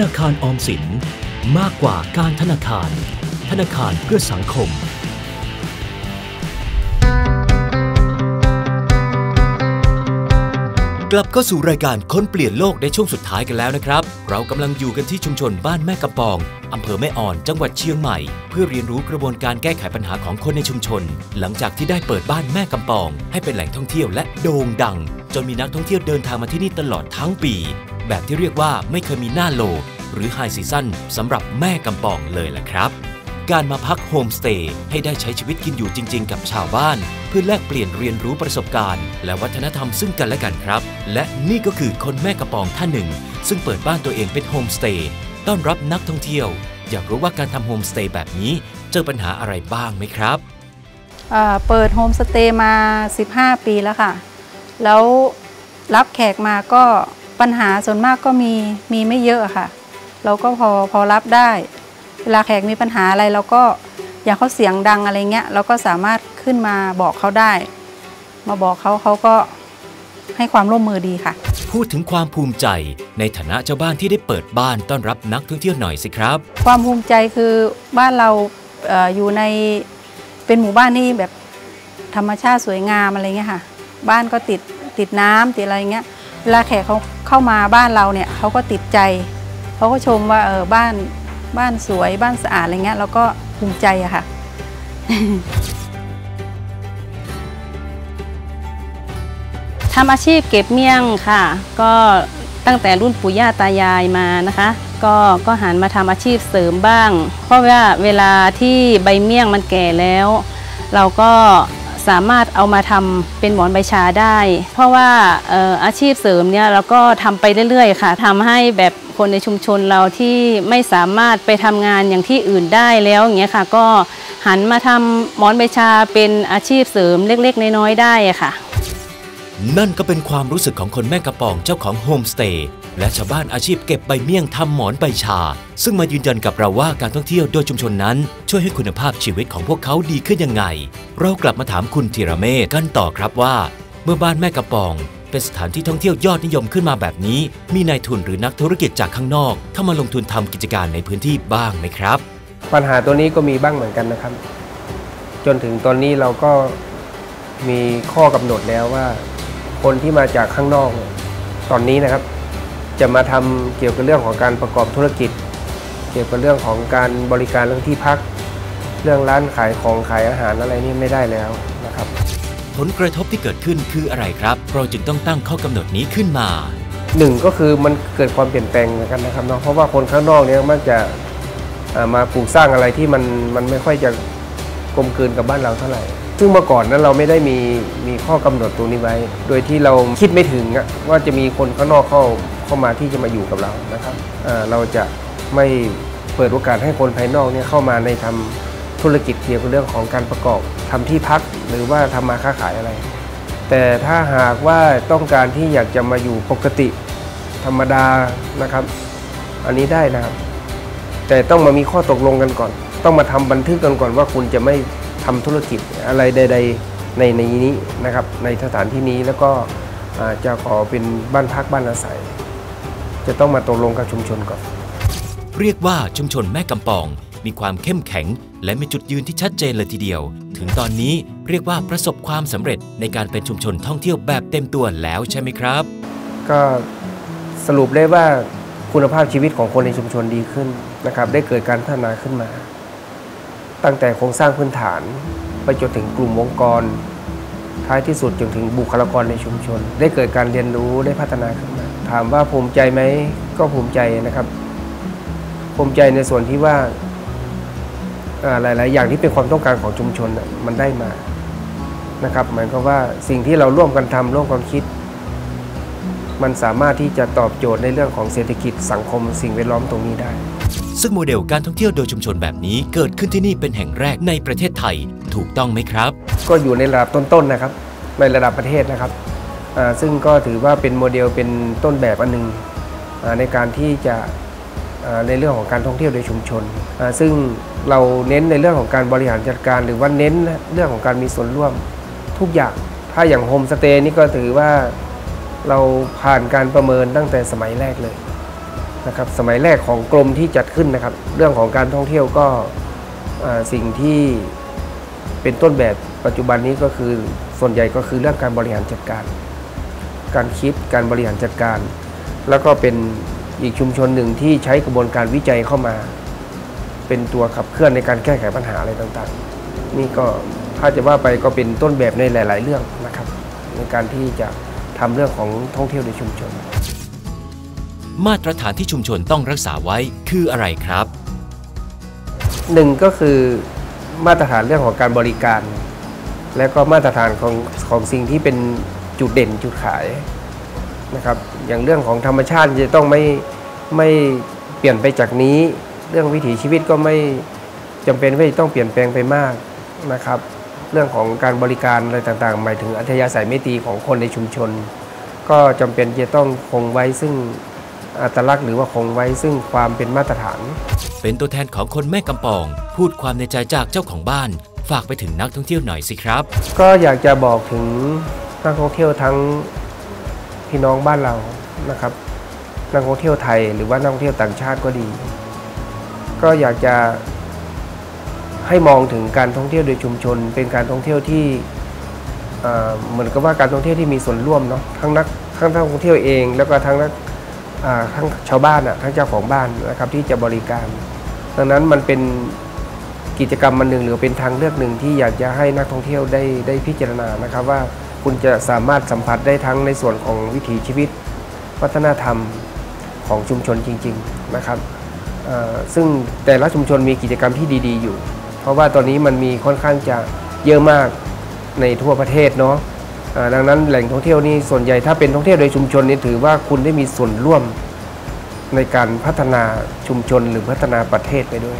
นาคารออมสินมากกว่าการธนาคาร ธนาคารเพื่อสังคม กลับเข้าสู่รายการคนเปลี่ยนโลกในช่วงสุดท้ายกันแล้วนะครับ เรากำลังอยู่กันที่ชุมชนบ้านแม่กำปองอำเภอแม่อ่อนจังหวัดเชียงใหม่ เพื่อเรียนรู้กระบวนการแก้ไขปัญหาของคนในชุมชน หลังจากที่ได้เปิดบ้านแม่กำปอง ให้เป็นแหล่งท่องเที่ยวและโด่งดัง จนมีนักท่องเที่ยวเดินทางมาที่นี่ตลอดทั้งปี แบบที่เรียกว่าไม่เคยมีหน้าโล หรือไฮซีซั่นสำหรับแม่กำปองเลยล่ะครับ การมาพักโฮมสเตย์ให้ได้ใช้ชีวิตกินอยู่จริง ๆ กับชาวบ้าน เพื่อแลกเปลี่ยนเรียนรู้ประสบการณ์ และวัฒนธรรมซึ่งกันและกันครับ และนี่ก็คือคนแม่กระปองท่านหนึ่ง ซึ่งเปิดบ้านตัวเองเป็นโฮมสเตย์ต้อนรับนักท่องเที่ยว อยากรู้ว่าการทำโฮมสเตย์แบบนี้เจอปัญหาอะไรบ้างไหมครับเอ่อเปิดโฮมสเตย์มา 15 ปีแล้วค่ะ แล้วรับแขกมาก็ ปัญหาส่วนมากก็มีมีไม่เยอะอะค่ะ เราก็พอพอรับได้ เวลาแขกมีปัญหาอะไรเราก็อย่างเขาเสียงดังอะไรเงี้ย เราก็สามารถขึ้นมาบอกเขาได้ มาบอกเขาเขาก็ให้ความร่วมมือดีค่ะ พูดถึงความภูมิใจในฐานะเจ้าบ้านที่ได้เปิดบ้านต้อนรับนักท่องเที่ยวหน่อยสิครับ ความภูมิใจคือบ้านเราเอออยู่ในเป็นหมู่บ้านที่แบบธรรมชาติสวยงามอะไรเงี้ยค่ะ บ้านก็ติดติดน้ำติดอะไรเงี้ย เวลาแขกเขาเข้ามาบ้านเราเนี่ยเขาก็ติดใจเขาก็ชมว่าเออบ้านบ้านสวยบ้านสะอาดอะไรเงี้ยเราก็ภูมิใจอะค่ะ ทำอาชีพเก็บเมี่ยงค่ะ ก็ตั้งแต่รุ่นปู่ย่าตายายมานะคะ ก็ก็หันมาทำอาชีพเสริมบ้าง เพราะว่าเวลาที่ใบเมี่ยงมันแก่แล้ว เราก็ สามารถเอามาทำเป็นหมอนใบชาได้ เพราะว่าอออาชีพเสริมเนี่ยเราก็ทำไปเรื่อยๆ ค่ะทำให้แบบคนในชุมชนเราที่ไม่สามารถไปทำงานอย่างที่อื่นได้แล้วอย่างเงี้ยค่ะ ก็หันมาทำหมอนใบชาเป็นอาชีพเสริมเล็ก ๆ น้อยๆได้ค่ะ นั่นก็เป็นความรู้สึกของคนแม่กระปองเจ้าของโฮมสเตย์และชาวบ้านอาชีพเก็บใบเมี่ยงทำหมอนใบชา ซึ่งมายืนยันกับเราว่าการท่องเที่ยวโดยชุมชนนั้น ช่วยให้คุณภาพชีวิตของพวกเขาดีขึ้นยังไง เรากลับมาถามคุณธีรเมฆกันต่อครับว่า เมื่อบ้านแม่กระปอง เป็นสถานที่ท่องเที่ยวยอดนิยมขึ้นมาแบบนี้ มีนายทุนหรือนักธุรกิจจากข้างนอก เข้ามาลงทุนทำกิจการในพื้นที่บ้างไหมครับ ปัญหาตัวนี้ก็มีบ้างเหมือนกันนะครับ จนถึงตอนนี้เราก็มีข้อกำหนดแล้วว่า คนที่มาจากข้างนอกเนี่ยตอนนี้นะครับ จะมาทำเกี่ยวกับเรื่องของการประกอบธุรกิจ เกี่ยวกับเรื่องของการบริการเรื่องที่พัก เรื่องร้านขายของขายอาหารอะไรนี่ไม่ได้แล้วนะครับ ผลกระทบที่เกิดขึ้นคืออะไรครับ เราจึงต้องตั้งข้อกำหนดนี้ขึ้นมาหนึ่งก็คือมันเกิดความเปลี่ยนแปลงเหมือนกันนะครับเนาะเพราะว่าคนข้างนอกเนี่ยมักจะอ่ามาปลูกสร้างอะไรที่มันมันไม่ค่อยจะกลมกลืนกับบ้านเราเท่าไหร่ ซึ่งเมื่อก่อนนั้นเราไม่ได้มีมีข้อกำหนดตรงนี้ไว้ โดยที่เราคิดไม่ถึงว่าจะมีคนข้างนอกเข้าเข้ามาที่จะมาอยู่กับเรานะครับเราจะไม่เปิดโอกาสให้คนภายนอกเนี่ยเข้ามาในทำธุรกิจเกี่ยวกับเรื่องของการประกอบทำที่พักหรือว่าทำมาค้าขายอะไร แต่ถ้าหากว่าต้องการที่อยากจะมาอยู่ปกติธรรมดานะครับ อันนี้ได้นะครับ แต่ต้องมามีข้อตกลงกันก่อน ต้องมาทำบันทึกกันก่อนว่าคุณจะไม่ ทำธุรกิจอะไรใด ๆ ในในนี้นะครับในสถานที่นี้แล้วก็อ่าจะขอเป็นบ้านพักบ้านอาศัย จะต้องมาตกลงกับชุมชนก่อนเรียกว่าชุมชนแม่กำปอง มีความเข้มแข็ง และมีจุดยืนที่ชัดเจนเลยทีเดียว ถึงตอนนี้เรียกว่าประสบความสำเร็จในการเป็นชุมชนท่องเที่ยวแบบเต็มตัวแล้วใช่ไหมครับ ก็สรุปได้ว่าคุณภาพชีวิตของคนในชุมชนดีขึ้นนะครับ ได้เกิดการพัฒนาขึ้นมา ตั้งแต่โครงสร้างพื้นฐาน ไปจนถึงกลุ่มองค์กร ท้ายที่สุดจนถึงบุคลากรในชุมชน ได้เกิดการเรียนรู้ได้พัฒนาขึ้นมา ถามว่าภูมิใจไหมก็ภูมิใจนะครับ ภูมิใจในส่วนที่ว่าหลาย ๆ อย่างที่เป็นความต้องการของชุมชนมันได้มานะครับหมายความว่าสิ่งที่เราร่วมกันทำร่วมกันคิด มันสามารถที่จะตอบโจทย์ในเรื่องของเศรษฐกิจสังคม สิ่งแวดล้อมตรงนี้ได้ ซึ่งโมเดลการท่องเที่ยวโดยชุมชนแบบนี้เกิดขึ้นที่นี่เป็นแห่งแรกในประเทศไทยถูกต้องไหมครับ ก็อยู่ในระดับต้นๆนะครับ ในระดับประเทศนะครับซึ่งก็ถือว่าเป็นโมเดลเป็นต้นแบบอันหนึ่งในการที่จะในเรื่องของการท่องเที่ยวโดยชุมชน ซึ่งเราเน้นในเรื่องของการบริหารจัดการ หรือว่าเน้นเรื่องของการมีส่วนร่วมทุกอย่าง ถ้าอย่างโฮมสเตย์นี่ก็ถือว่าเราผ่านการประเมินตั้งแต่สมัยแรกเลย นะครับสมัยแรกของกรมที่จัดขึ้นนะครับ เรื่องของการท่องเที่ยวก็สิ่งที่เป็นต้นแบบปัจจุบันนี้ก็คือส่วนใหญ่ก็คือเรื่องการบริหารจัดการ การคิดการบริหารจัดการ แล้วก็เป็นอีกชุมชนหนึ่งที่ใช้กระบวนการวิจัยเข้ามา เป็นตัวขับเคลื่อนในการแก้ไขปัญหาอะไรต่างๆ นี่ก็ถ้าจะว่าไปก็เป็นต้นแบบในหลาย ๆ เรื่องนะครับ ในการที่จะทำเรื่องของท่องเที่ยวในชุมชน มาตรฐานที่ชุมชนต้องรักษาไว้คืออะไรครับหนึ่งก็คือมาตรฐานเรื่องของการบริการ และก็มาตรฐานของของสิ่งที่เป็นจุดเด่นจุดขายนะครับอย่างเรื่องของธรรมชาติจะต้องไม่ไม่เปลี่ยนไปจากนี้ เรื่องวิถีชีวิตก็ไม่จำเป็นว่าจะต้องเปลี่ยนแปลงไปมากนะครับ เรื่องของการบริการอะไรต่างๆ หมายถึงอัธยาศัยไม่ตีของคนในชุมชน ก็จำเป็นจะต้องคงไว้ซึ่ง อัตลักษณ์หรือว่าคงไว้ซึ่งความเป็นมาตรฐาน เป็นตัวแทนของคนแม่กำปอง พูดความในใจจากเจ้าของบ้าน ฝากไปถึงนักท่องเที่ยวหน่อยสิครับ ก็อยากจะบอกถึงนักท่องเที่ยวทั้งพี่น้องบ้านเรานะครับนักท่องเที่ยวไทยหรือว่านักท่องเที่ยวต่างชาติก็ดี ก็อยากจะให้มองถึงการท่องเที่ยวโดยชุมชน เป็นการท่องเที่ยวที่เอ่อเหมือนกับว่าการท่องเที่ยวที่มีส่วนร่วมเนาะทั้งนักทั้งนักท่องเที่ยวเอง แล้วก็ทั้งนักอ่า ทั้งชาวบ้านอะทั้งเจ้าของบ้านนะครับที่จะบริการ ดังนั้นมันเป็นกิจกรรมมันหนึ่งหรือเป็นทางเลือกหนึ่งที่อยากจะให้นักท่องเที่ยวได้ได้พิจารณานะครับ ว่าคุณจะสามารถสัมผัสได้ทั้งในส่วนของวิถีชีวิต วัฒนธรรมของชุมชนจริง ๆนะครับซึ่งแต่ละชุมชนมีกิจกรรมที่ดี ๆ อยู่ เพราะว่าตอนนี้มันมีค่อนข้างจะเยอะมากในทั่วประเทศเนาะ ดังนั้นแหล่งท่องเที่ยวนี่ส่วนใหญ่ถ้าเป็นท่องเที่ยวโดยชุมชนนี่ถือว่าคุณได้มีส่วนร่วมในการพัฒนาชุมชนหรือพัฒนาประเทศไปด้วย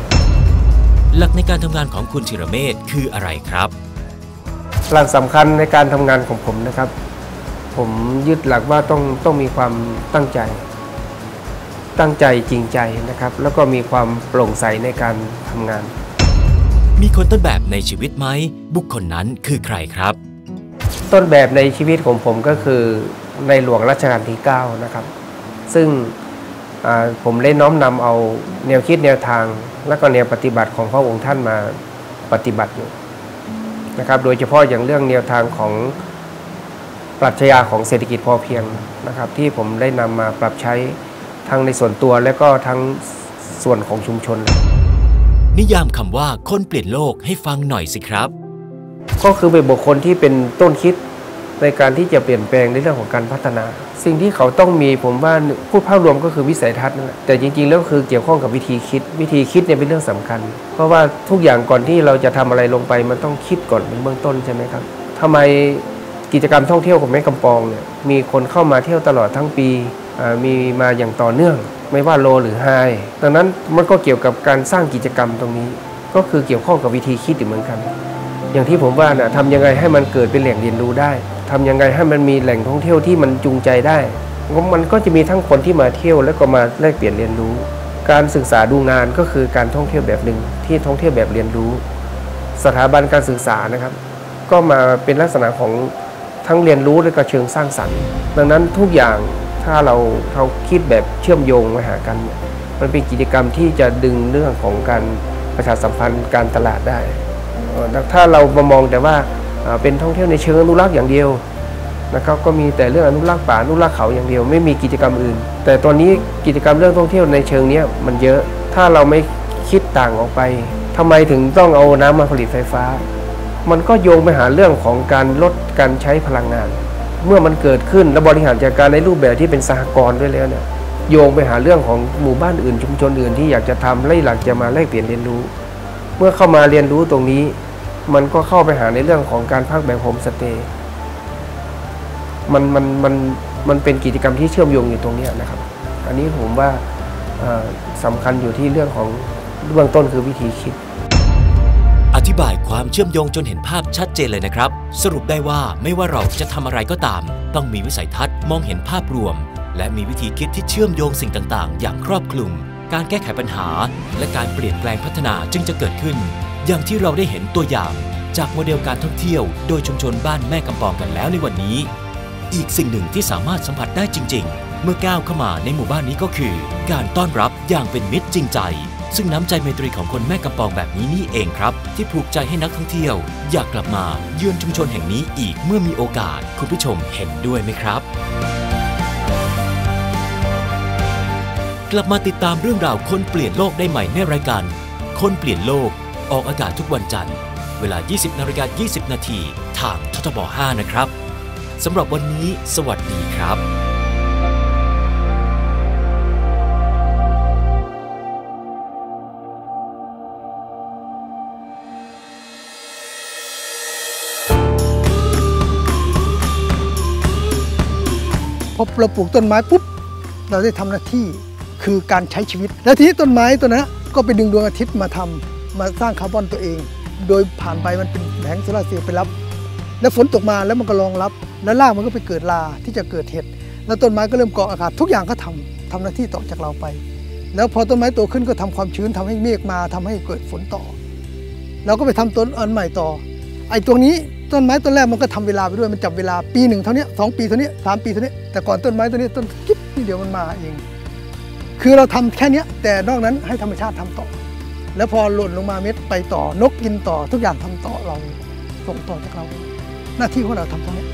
หลักในการทำงานของคุณธีรเมธคืออะไรครับ หลักสำคัญในการทำงานของผมนะครับ ผมยึดหลักว่าต้องต้องมีความตั้งใจ ตั้งใจจริงใจนะครับ แล้วก็มีความโปร่งใสในการทำงาน มีคนต้นแบบในชีวิตไหมบุคคลนั้นคือใครครับ ต้นแบบในชีวิตของผมก็คือในหลวงรัชกาลที่ 9 นะครับ ซึ่งผมได้น้อมนำเอาแนวคิดแนวทาง และก็แนวปฏิบัติของพระองค์ท่านมาปฏิบัติอยู่นะครับ โดยเฉพาะอย่างเรื่องแนวทางของปรัชญาของเศรษฐกิจพอเพียงนะครับ ที่ผมได้นำมาปรับใช้ทั้งในส่วนตัวและก็ทั้งส่วนของชุมชน นิยามคำว่าคนเปลี่ยนโลกให้ฟังหน่อยสิครับ ก็คือเป็นบุคคลที่เป็นต้นคิดในการที่จะเปลี่ยนแปลงในเรื่องของการพัฒนา สิ่งที่เขาต้องมีผมว่าพูดภาพรวมก็คือวิสัยทัศน์นั่นแหละแต่จริงๆแล้วคือเกี่ยวข้องกับวิธีคิด วิธีคิดเนี่ยเป็นเรื่องสำคัญ เพราะว่าทุกอย่างก่อนที่เราจะทำอะไรลงไปมันต้องคิดก่อนเป็นเบื้องต้นใช่ไหมครับทำไมกิจกรรมท่องเที่ยวของแม่กำปองเนี่ยมีคนเข้ามาเที่ยวตลอดทั้งปีมีมาอย่างต่อเนื่อง ไม่ว่าโลหรือไฮดังนั้นมันก็เกี่ยวกับการสร้างกิจกรรมตรงนี้ ก็คือเกี่ยวข้องกับวิธีคิดอยู่เหมือนกัน อย่างที่ผมว่านะทำยังไงให้มันเกิดเป็นแหล่งเรียนรู้ได้ทำยังไงให้มันมีแหล่งท่องเที่ยวที่มันจูงใจได้มันก็จะมีทั้งคนที่มาเที่ยวแล้วก็มาแลกเปลี่ยนเรียนรู้ การศึกษาดูงานก็คือการท่องเที่ยวแบบหนึ่งที่ท่องเที่ยวแบบเรียนรู้ สถาบันการศึกษานะครับ ก็มาเป็นลักษณะของทั้งเรียนรู้และก็เชิงสร้างสรรค์ ดังนั้นทุกอย่างถ้าเราเราคิดแบบเชื่อมโยงมาหากันเนี่ยมันเป็นกิจกรรมที่จะดึงเรื่องของการประชาสัมพันธ์การตลาดได้ ถ้าเรามามองแต่ว่าเป็นท่องเที่ยวในเชิงอนุรักษ์อย่างเดียวนะครับก็มีแต่เรื่องอนุรักษ์ป่าอนุรักษ์เขาอย่างเดียวไม่มีกิจกรรมอื่น แต่ตอนนี้กิจกรรมเรื่องท่องเที่ยวในเชิงนี้มันเยอะถ้าเราไม่คิดต่างออกไปทำไมถึงต้องเอาน้ำมาผลิตไฟฟ้า มันก็โยงไปหาเรื่องของการลดการใช้พลังงาน เมื่อมันเกิดขึ้นและบริหารจัดการในรูปแบบที่เป็นสหกรณ์ด้วยแล้วเนี่ยโยงไปหาเรื่องของหมู่บ้านอื่นชุมชนอื่นที่อยากจะทำและหลักจะมาแลกเปลี่ยนเรียนรู้ เมื่อเข้ามาเรียนรู้ตรงนี้ มันก็เข้าไปหาในเรื่องของการพักแบบโฮมสเตย์มันมันมันมันเป็นกิจกรรมที่เชื่อมโยงอยู่ตรงนี้นะครับ อันนี้ผมว่าสำคัญอยู่ที่เรื่องของเบื้องต้นคือวิธีคิด อธิบายความเชื่อมโยงจนเห็นภาพชัดเจนเลยนะครับ สรุปได้ว่าไม่ว่าเราจะทำอะไรก็ตาม ต้องมีวิสัยทัศน์มองเห็นภาพรวม และมีวิธีคิดที่เชื่อมโยงสิ่งต่าง ๆ อย่างครอบคลุม การแก้ไขปัญหา และการเปลี่ยนแปลงพัฒนาจึงจะเกิดขึ้น อย่างที่เราได้เห็นตัวอย่างจากโมเดลการท่องเที่ยว โดยชุมชนบ้านแม่กำปองกันแล้วในวันนี้ อีกสิ่งหนึ่งที่สามารถสัมผัสได้จริง ๆ เมื่อก้าวเข้ามาในหมู่บ้านนี้ก็คือ การต้อนรับอย่างเป็นมิตรจริงใจ ซึ่งน้ำใจไมตรีของคนแม่กำปองแบบนี้นี่เองครับ ที่ผูกใจให้นักท่องเที่ยว อยากกลับมาเยือนชุมชนแห่งนี้อีกเมื่อมีโอกาสคุณผู้ชมเห็นด้วยไหมครับกลับมาติดตามเรื่องราวคนเปลี่ยนโลกได้ใหม่ในรายการ คนเปลี่ยนโลก ออกอากาศทุกวันจันทร์ เวลา 20นาฬิกา20 นาทีทางททบ 5 นะครับสำหรับวันนี้ สวัสดีครับพอเราปลูกต้นไม้ปุ๊บเราได้ทำหน้าที่คือการใช้ชีวิต และทีนี้ต้นไม้ตัวนั้นก็ไปดึงดวงอาทิตย์มาทำ มาสร้างคาร์บอนตัวเอง โดยผ่านไปมันเป็นแผงโซลาร์เซลล์ไปรับ แล้วฝนตกมาแล้วมันก็รองรับ แล้วรากมันก็ไปเกิดราที่จะเกิดเห็ดแล้วต้นไม้ก็เริ่มเกาะอากาศทุกอย่างก็ทำทำหน้าที่ต่อจากเราไป แล้วพอต้นไม้โตขึ้นก็ทำความชื้นทำให้เมฆมาทำให้เกิดฝนต่อเราก็ไปทำต้นอันใหม่ต่อ ไอ้ตรงนี้ต้นไม้ต้นแรกมันก็ทำเวลาไปด้วยมันจับเวลาปีหนึ่งเท่านี้สองปีเท่านี้สามปีเท่านี้ แต่ก่อนต้นไม้ต้นนี้ต้นกิ๊บนี่เดียวมันมาเอง คือเราทำแค่นี้แต่นอกนั้นให้ธรรมชาติทำต่อ แล้วพอหล่นลงมาเม็ดไปต่อนกกินต่อทุกอย่างทำต่อเราส่งต่อจากเรา หน้าที่ของเราทำตรงนี้